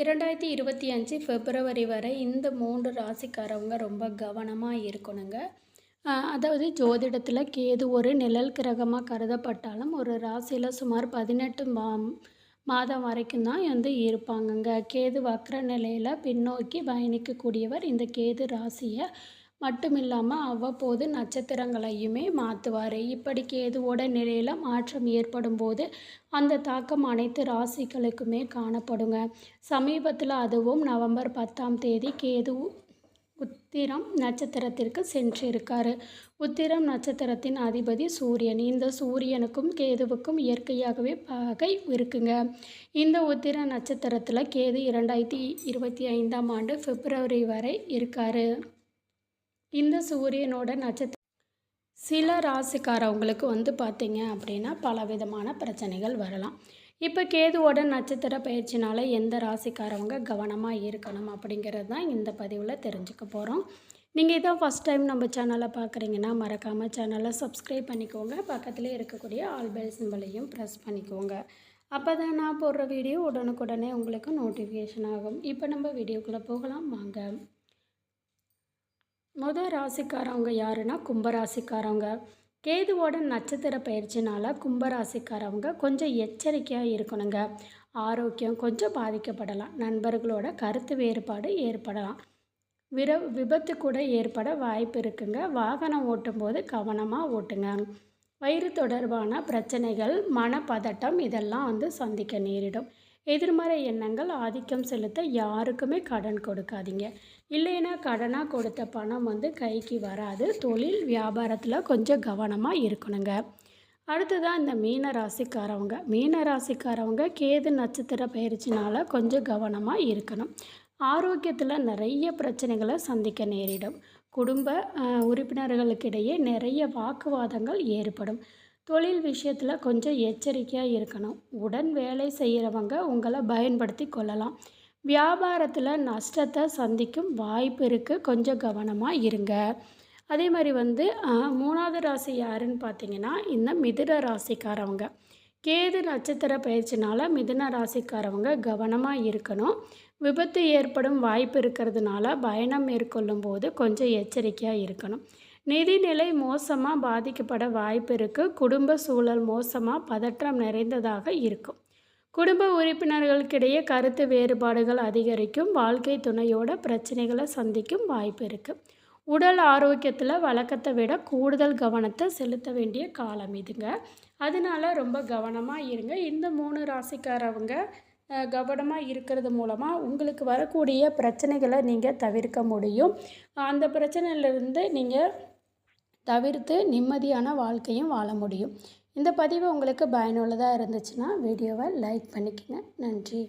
இரண்டாயிரத்தி இருபத்தி அஞ்சு பிப்ரவரி வரை இந்த மூன்று ராசிக்காரவங்க ரொம்ப கவனமாக இருக்கணுங்க. அதாவது ஜோதிடத்தில் கேது ஒரு நிழல் கிரகமாக கருதப்பட்டாலும் ஒரு ராசியில் சுமார் பதினெட்டு மா மாதம் வரைக்கும் தான் வந்து இருப்பாங்கங்க. கேது வக்ர நிலையில் பின்னோக்கி பயணிக்கக்கூடியவர் இந்த கேது ராசியை மட்டும் இல்லாமல் அவ்வப்போது நட்சத்திரங்களையுமே மாற்றுவார் இப்படி கேதுவோட நிலையில் மாற்றம் ஏற்படும் போது அந்த தாக்கம் அனைத்து ராசிகளுக்குமே காணப்படுங்க. சமீபத்தில் அதுவும் நவம்பர் பத்தாம் தேதி கேது உத்திரம் நட்சத்திரத்திற்கு சென்றிருக்காரு. உத்திரம் நட்சத்திரத்தின் அதிபதி சூரியன். இந்த சூரியனுக்கும் கேதுவுக்கும் இயற்கையாகவே பகை இருக்குங்க. இந்த உத்திர நட்சத்திரத்தில் கேது இரண்டாயிரத்தி இருபத்தி ஐந்தாம் ஆண்டு பிப்ரவரி வரை இருக்காரு. இந்த சூரியனோட நட்சத்திர சில ராசிக்காரவங்களுக்கு வந்து பார்த்தீங்க அப்படின்னா பலவிதமான பிரச்சனைகள் வரலாம். இப்போ கேதுவோட நட்சத்திர பயிற்சினால் எந்த ராசிக்காரவங்க கவனமாக இருக்கணும் அப்படிங்கிறது தான் இந்த பதிவில் தெரிஞ்சுக்க போகிறோம் நீங்கள் இதான் ஃபஸ்ட் டைம் நம்ம சேனலை பார்க்குறீங்கன்னா மறக்காமல் சேனலை சப்ஸ்கிரைப் பண்ணிக்கோங்க. பக்கத்துலேயே இருக்கக்கூடிய ஆல் பெல் சிம்பிளையும் ப்ரெஸ் பண்ணிக்கோங்க. அப்போ தான் நான் போடுற வீடியோ உடனுக்குடனே உங்களுக்கு நோட்டிஃபிகேஷன் ஆகும். இப்போ நம்ம வீடியோக்குள்ளே போகலாம். வாங்க. முதல் ராசிக்காரவங்க யாருன்னா கும்பராசிக்காரவங்க. கேதுவோட நட்சத்திர பயிற்சினால் கும்பராசிக்காரவங்க கொஞ்சம் எச்சரிக்கையாக இருக்கணுங்க. ஆரோக்கியம் கொஞ்சம் பாதிக்கப்படலாம். நண்பர்களோட கருத்து வேறுபாடு ஏற்படலாம். விர விபத்து கூட ஏற்பட வாய்ப்பு இருக்குங்க. வாகனம் ஓட்டும்போது கவனமாக ஓட்டுங்க. வயிறு தொடர்பான பிரச்சனைகள் மனப்பதட்டம் இதெல்லாம் வந்து சந்திக்க நேரிடும். எதிர்மறை எண்ணங்கள் ஆதிக்கம் செலுத்த யாருக்குமே கடன் கொடுக்காதீங்க. இல்லைன்னா கடனாக கொடுத்த பணம் வந்து கைக்கு வராது. தொழில் வியாபாரத்தில் கொஞ்சம் கவனமாக இருக்கணுங்க. அடுத்ததான் இந்த மீன ராசிக்காரவங்க. மீன ராசிக்காரவங்க கேது நட்சத்திர பயிற்சினால் கொஞ்சம் கவனமாக இருக்கணும். ஆரோக்கியத்தில் நிறைய பிரச்சனைகளை சந்திக்க நேரிடும். குடும்ப உறுப்பினர்களுக்கிடையே நிறைய வாக்குவாதங்கள் ஏற்படும். தொழில் விஷயத்தில் கொஞ்சம் எச்சரிக்கையாக இருக்கணும். உடன் வேலை செய்கிறவங்க உங்களை பயன்படுத்தி கொள்ளலாம். வியாபாரத்தில் நஷ்டத்தை சந்திக்கும் வாய்ப்பு இருக்குது கொஞ்சம் கவனமாக இருங்க. அதே மாதிரி வந்து மூணாவது ராசி யாருன்னு பார்த்தீங்கன்னா இந்த மிதுன ராசிக்காரவங்க. கேது நட்சத்திர பயிற்சினால் மிதுன ராசிக்காரவங்க கவனமாக இருக்கணும். விபத்து ஏற்படும் வாய்ப்பு இருக்கிறதுனால பயணம் மேற்கொள்ளும் போது கொஞ்சம் எச்சரிக்கையாக இருக்கணும். நிதிநிலை மோசமாக பாதிக்கப்பட வாய்ப்பு இருக்குது குடும்ப சூழல் மோசமாக பதற்றம் நிறைந்ததாக இருக்கும். குடும்ப உறுப்பினர்களுக்கிடையே கருத்து வேறுபாடுகள் அதிகரிக்கும். வாழ்க்கை துணையோட பிரச்சனைகளை சந்திக்கும் வாய்ப்பு இருக்குது உடல் ஆரோக்கியத்தில் வழக்கத்தை விட கூடுதல் கவனத்தை செலுத்த வேண்டிய காலம் இதுங்க. அதனால ரொம்ப கவனமாக இருங்க. இந்த மூணு ராசிக்காரவங்க கவனமாக இருக்கிறது மூலமாக உங்களுக்கு வரக்கூடிய பிரச்சனைகளை நீங்கள் தவிர்க்க முடியும். அந்த பிரச்சனையிலிருந்து நீங்கள் தவிர்த்து நிம்மதியான வாழ்க்கையும் வாழ முடியும். இந்த பதிவு உங்களுக்கு பயனுள்ளதாக இருந்துச்சுன்னா வீடியோவை லைக் பண்ணிக்கங்க. நன்றி.